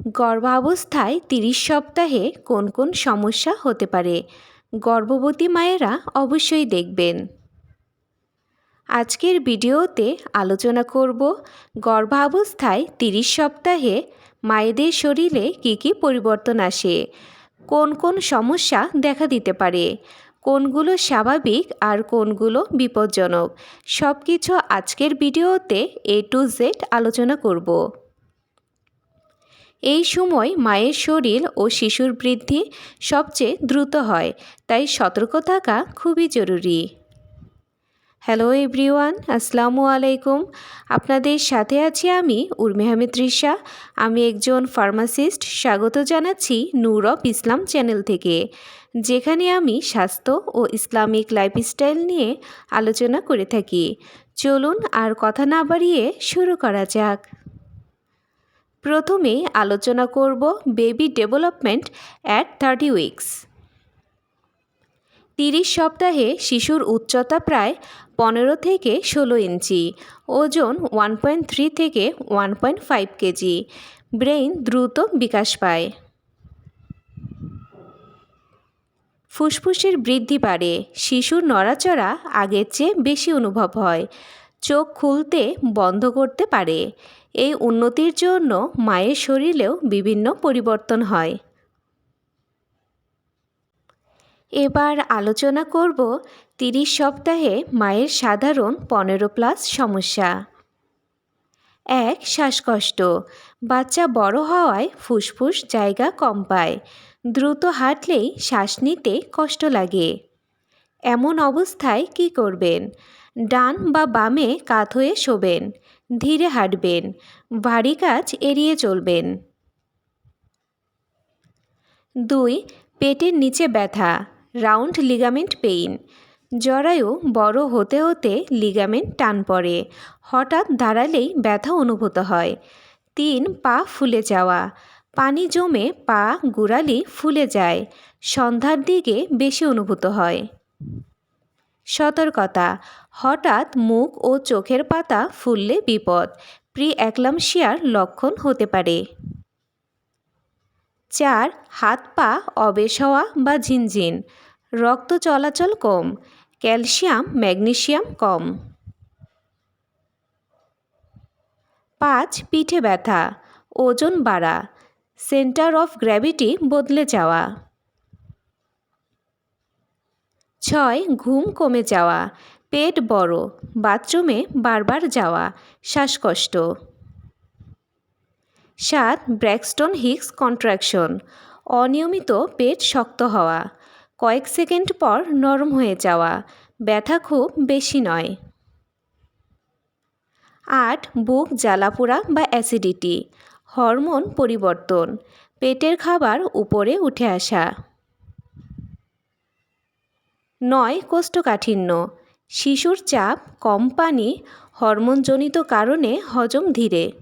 গর্ভাবস্থায় তিরিশ সপ্তাহে কোন কোন সমস্যা হতে পারে? গর্ভবতী মায়েরা অবশ্যই দেখবেন। আজকের ভিডিওতে আলোচনা করব গর্ভাবস্থায় তিরিশ সপ্তাহে মায়েদের শরীরে কী কী পরিবর্তন আসে? কোন কোন সমস্যা দেখা দিতে পারে? কোনগুলো স্বাভাবিক আর কোনগুলো বিপজ্জনক? সব কিছু আজকের ভিডিওতে এ টু জেড আলোচনা করব। এই সময় মায়ের শরীর ও শিশুর বৃদ্ধি সবচেয়ে দ্রুত হয়, তাই সতর্ক থাকা খুবই জরুরি। হ্যালো এভরিওয়ান, আসসালামু আলাইকুম। আপনাদের সাথে আছি আমি উর্মি আহমেদ ত্রিশা আমি একজন ফার্মাসিস্ট। স্বাগত জানাচ্ছি নূর অফ ইসলাম চ্যানেল থেকে, যেখানে আমি স্বাস্থ্য ও ইসলামিক লাইফস্টাইল নিয়ে আলোচনা করে থাকি। চলুন আর কথা না বাড়িয়ে শুরু করা যাক। প্রথমে আলোচনা করব baby development at thirty weeks. তিরিশ সপ্তাহে শিশুর উচ্চতা প্রায় পনেরো থেকে ষোলো ইঞ্চি, ওজন ওয়ান পয়েন্ট থ্রি থেকে one point five KG, brain দ্রুত বিকাশ পায়। ফুসফুসের বৃদ্ধি বাড়ে, শিশুর নড়াচড়া আগের চেয়ে বেশি অনুভব হয়। চোখ খুলতে বন্ধ করতে পারে। এই উন্নতির জন্য মায়ের শরীরেও বিভিন্ন পরিবর্তন হয়। এবার আলোচনা করব তিরিশ সপ্তাহে মায়ের সাধারণ পনেরো প্লাস সমস্যা। এক, শ্বাসকষ্ট। বাচ্চা বড় হওয়ায় ফুসফুস জায়গা কম পায়। দ্রুত হাঁটলেই শ্বাস নিতে কষ্ট লাগে। এমন অবস্থায় কি করবেন? ডান বা বামে কাত হয়ে শোবেন, ধীরে হাঁটবেন, ভারী কাজ এড়িয়ে চলবেন। দুই, পেটের নিচে ব্যথা, রাউন্ড লিগামেন্ট পেইন, জরায়ু বড় হতে হতে লিগামেন্ট টান পড়ে, হঠাৎ দাঁড়ালেই ব্যথা অনুভূত হয়। তিন, পা ফুলে যাওয়া, পানি জমে পা গুড়ালি ফুলে যায়, সন্ধ্যার দিকে বেশি অনুভূত হয়। সতর্কতা। হঠাৎ মুখ ও চোখের পাতা ফুললে বিপদ। প্রি অ্যাক্লামশিয়ার লক্ষণ হতে পারে। চার, হাত পা অবেশ হওয়া বা ঝিনঝিন। রক্ত চলাচল কম। ক্যালসিয়াম ম্যাগনেশিয়াম কম। পাঁচ, পিঠে ব্যথা। ওজন বাড়া। সেন্টার অফ গ্র্যাভিটি বদলে যাওয়া। ছয় ঘুম কমে যাওয়া, পেট বড়, বাথরুমে বারবার যাওয়া, শ্বাসকষ্ট। সাত, ব্র্যাকস্টোন হিক্স কন্ট্রাকশন, অনিয়মিত পেট শক্ত হওয়া, কয়েক সেকেন্ড পর নরম হয়ে যাওয়া, ব্যথা খুব বেশি নয়। আট, বুক জ্বালাপোড়া বা অ্যাসিডিটি, হরমোন পরিবর্তন, পেটের খাবার উপরে উঠে আসা। নয় কোষ্ঠকাঠিন্য। শিশুর চাপ, কম পানি, হরমোনজনিত কারণে হজম ধীরে।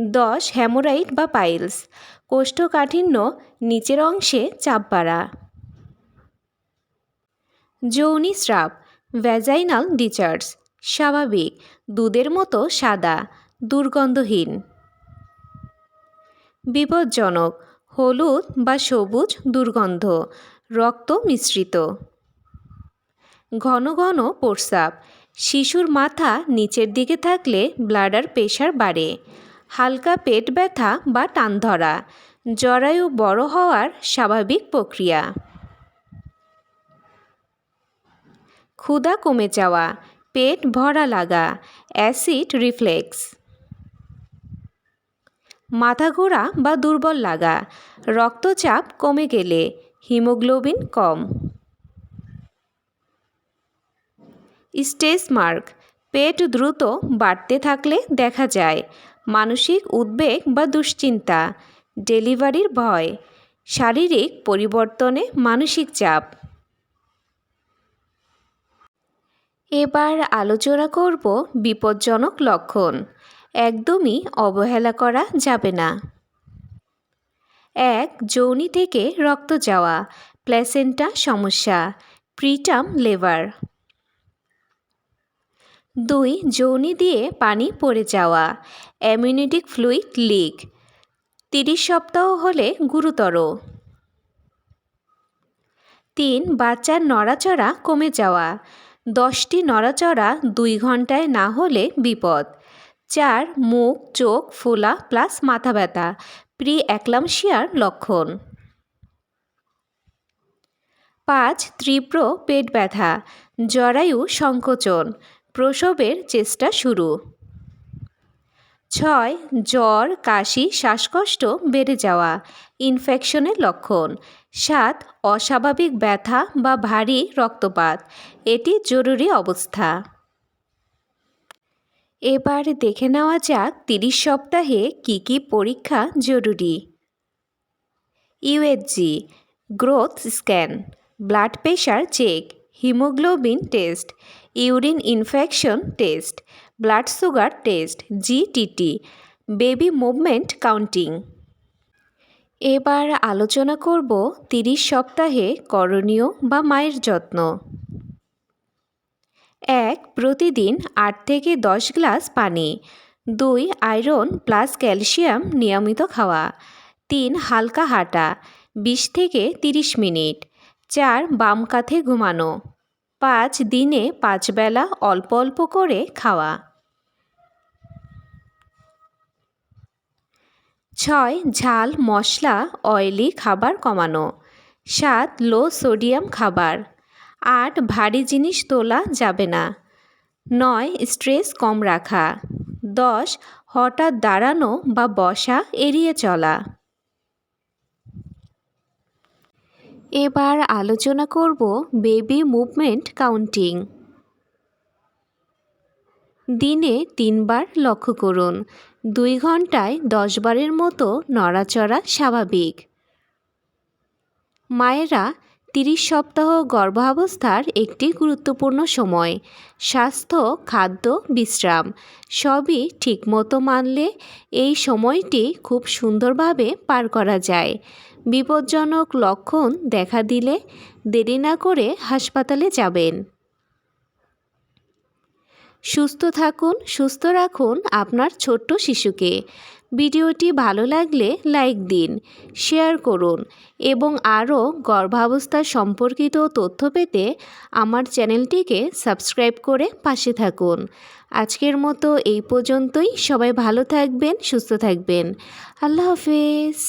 দশ হ্যামোরাইড বা পাইলস। কোষ্ঠকাঠিন্য নিচের অংশে চাপ বাড়া। যৌনি স্রাব ভ্যাজাইনাল ডিচার্জ স্বাভাবিক, দুধের মতো সাদা, দুর্গন্ধহীন। বিপজ্জনক, হলুদ বা সবুজ দুর্গন্ধ রক্ত মিশ্রিত। ঘন ঘন প্রস্রাব। শিশুর মাথা নিচের দিকে থাকলে ব্লাডার প্রেশার বাড়ে। হালকা পেট ব্যথা বা টান ধরা। জরায়ু বড় হওয়ার স্বাভাবিক প্রক্রিয়া। ক্ষুধা কমে যাওয়া। পেট ভরা লাগা। Acid reflex. মাথা ঘোরা বা দুর্বল লাগা। রক্তচাপ কমে গেলে হিমোগ্লোবিন কম। স্টেজ মার্ক, পেট দ্রুত বাড়তে থাকলে দেখা যায়, মানসিক উদ্বেগ বা দুশ্চিন্তা, ডেলিভারির ভয়, শারীরিক পরিবর্তনে মানসিক চাপ। এবার আলোচনা করব বিপজ্জনক লক্ষণ, একদমই অবহেলা করা যাবে না। এক যৌনি থেকে রক্ত যাওয়া প্ল্যাসেন্টা সমস্যা, প্রিটাম লেভার। দুই যৌনি দিয়ে পানি পড়ে যাওয়া, অ্যামিউনিটিক ফ্লুইড লিক, তিরিশ সপ্তাহ হলে গুরুতর। তিন বাচ্চার নড়াচড়া কমে যাওয়া, দশটি নড়াচড়া দুই ঘন্টায় না হলে বিপদ। চার মুখ, চোখ, ফোলা, প্লাস মাথা ব্যথা প্রি অ্যাক্লামশিয়ার লক্ষণ। পাঁচ, তীব্র পেট ব্যথা, জরায়ু সংকোচন, প্রসবের চেষ্টা শুরু। ছয়, জ্বর, কাশি, শ্বাসকষ্ট বেড়ে যাওয়া, ইনফেকশনের লক্ষণ। সাত, অস্বাভাবিক ব্যথা বা ভারী রক্তপাত, এটি জরুরি অবস্থা। এবার দেখে নেওয়া যাক তিরিশ সপ্তাহে কি কি পরীক্ষা জরুরি। USG growth scan, blood pressure check, haemoglobin test, urine infection test, blood sugar test GTT baby movement counting. এবার আলোচনা করব তিরিশ সপ্তাহে করণীয় বা মায়ের যত্ন। এক প্রতিদিন আট থেকে দশ গ্লাস পানি, দুই আয়রন প্লাস ক্যালসিয়াম নিয়মিত খাওয়া, তিন হালকা হাঁটা, বিশ থেকে তিরিশ মিনিট, চার বাম কাঁধে ঘুমানো, পাঁচ দিনে পাঁচ বেলা অল্প অল্প করে খাওয়া। ছয় ঝাল মশলা, অয়েলি খাবার কমানো, সাত লো সোডিয়াম খাবার আট ভারী জিনিস তোলা যাবে না। নয়, স্ট্রেস কম রাখা। দশ, হঠাৎ দাঁড়ানো বা বসা, এড়িয়ে চলা। এবার আলোচনা করব বেবি মুভমেন্ট কাউন্টিং। দিনে তিনবার লক্ষ্য করুন। দুই ঘন্টায় দশ বারের মতো নড়াচড়া স্বাভাবিক। মায়েরা তিরিশ সপ্তাহ গর্ভাবস্থার একটি গুরুত্বপূর্ণ সময়। স্বাস্থ্য, খাদ্য, বিশ্রাম সবই ঠিকমতো মানলে এই সময়টি খুব সুন্দরভাবে পার করা যায়। বিপজ্জনক লক্ষণ দেখা দিলে দেরি না করে হাসপাতালে যাবেন। সুস্থ থাকুন, সুস্থ রাখুন আপনার ছোট্ট শিশুকে। ভিডিওটি ভালো লাগলে লাইক দিন, শেয়ার করুন এবং আরও গর্ভাবস্থা সম্পর্কিত তথ্য পেতে আমার চ্যানেলটিকে সাবস্ক্রাইব করে পাশে থাকুন। আজকের মতো এই পর্যন্তই। সবাই ভালো থাকবেন, সুস্থ থাকবেন। আল্লাহ হাফেজ।